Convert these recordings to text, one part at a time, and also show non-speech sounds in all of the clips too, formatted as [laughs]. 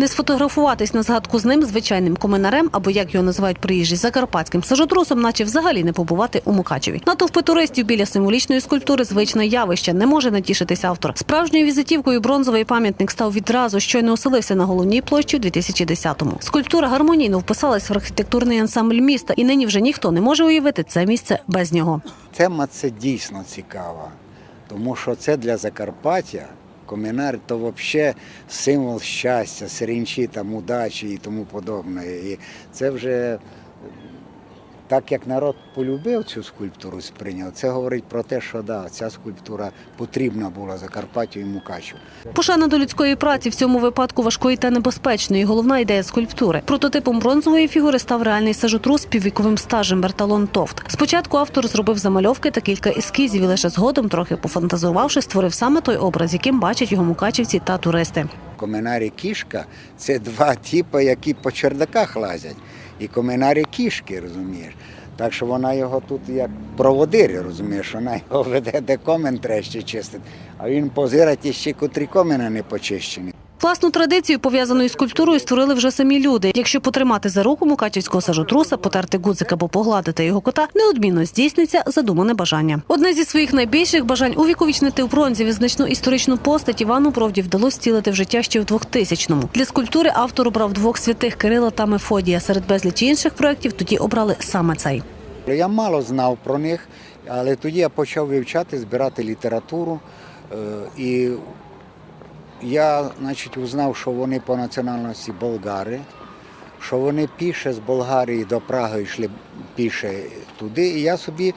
Не сфотографуватись на згадку з ним звичайним коминарем, або як його називають приїжджі закарпатським сажотрусом, наче взагалі не побувати у Мукачеві. Натовпи туристів біля символічної скульптури звичне явище. Не може натішитись автор. Справжньою візитівкою бронзовий пам'ятник став відразу, щойно оселився на головній площі у 2010-му. Скульптура гармонійно вписалась в архітектурний ансамбль міста, і нині вже ніхто не може уявити це місце без нього. Тема це дійсно цікава, тому що це для Закарпаття. Комінар то взагалі символ щастя, сирінчі, там, удачі і тому подобне. І це вже так як народ полюбив цю скульптуру, сприйняв, це говорить про те, що да, ця скульптура потрібна була Закарпаттю і Мукачу. Пошана до людської праці в цьому випадку важкої та небезпечної. Головна ідея скульптури. Прототипом бронзової фігури став реальний сажотрус з піввіковим стажем Берталон Товт. Спочатку автор зробив замальовки та кілька ескізів, і лише згодом, трохи пофантазувавши, створив саме той образ, яким бачать його мукачівці та туристи. Коминарі кішка це два типи, які по чердаках лазять. І коминарі кішки, розумієш. Так що вона його тут як проводир, розумієш, вона його [laughs] веде, де комен треще чистить, а він позирать ще котрі комина не почищені. Власну традицію, пов'язану із скульптурою, створили вже самі люди. Якщо потримати за руку мукачівського сажотруса, потерти гудзик або погладити його кота, неодмінно здійсниться задумане бажання. Одне зі своїх найбільших бажань увіковічнити в бронзі визначну історичну постать Івану Правді вдалося втілити в життя ще в 2000-му. Для скульптури автор обрав двох святих Кирила та Мефодія. Серед безлічі інших проєктів тоді обрали саме цей. Я мало знав про них, але тоді я почав вивчати, збирати літературу. е, І я значить, узнав, що вони по національності болгари, що вони піше з Болгарії до Праги йшли піше туди. І я собі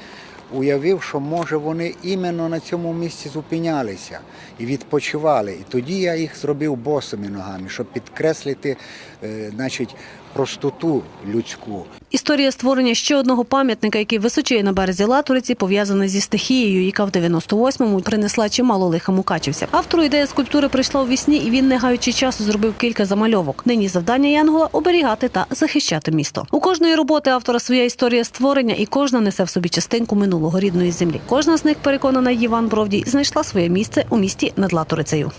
уявив, що може вони іменно на цьому місці зупинялися і відпочивали. І тоді я їх зробив босими ногами, щоб підкреслити е, значить, простоту людську. Історія створення ще одного пам'ятника, який височіє на березі Латуриці, пов'язана зі стихією, яка в 98-му принесла чимало лиха мукачівця. Автору ідея скульптури прийшла у вісні, і він, не гаючи часу, зробив кілька замальовок. Нині завдання Янгола оберігати та захищати місто. У кожної роботи автора своя історія створення, і кожна несе в собі частинку минулого рідної землі. Кожна з них переконана Іван Бровдій знайшла своє місце у місті над Латурицею.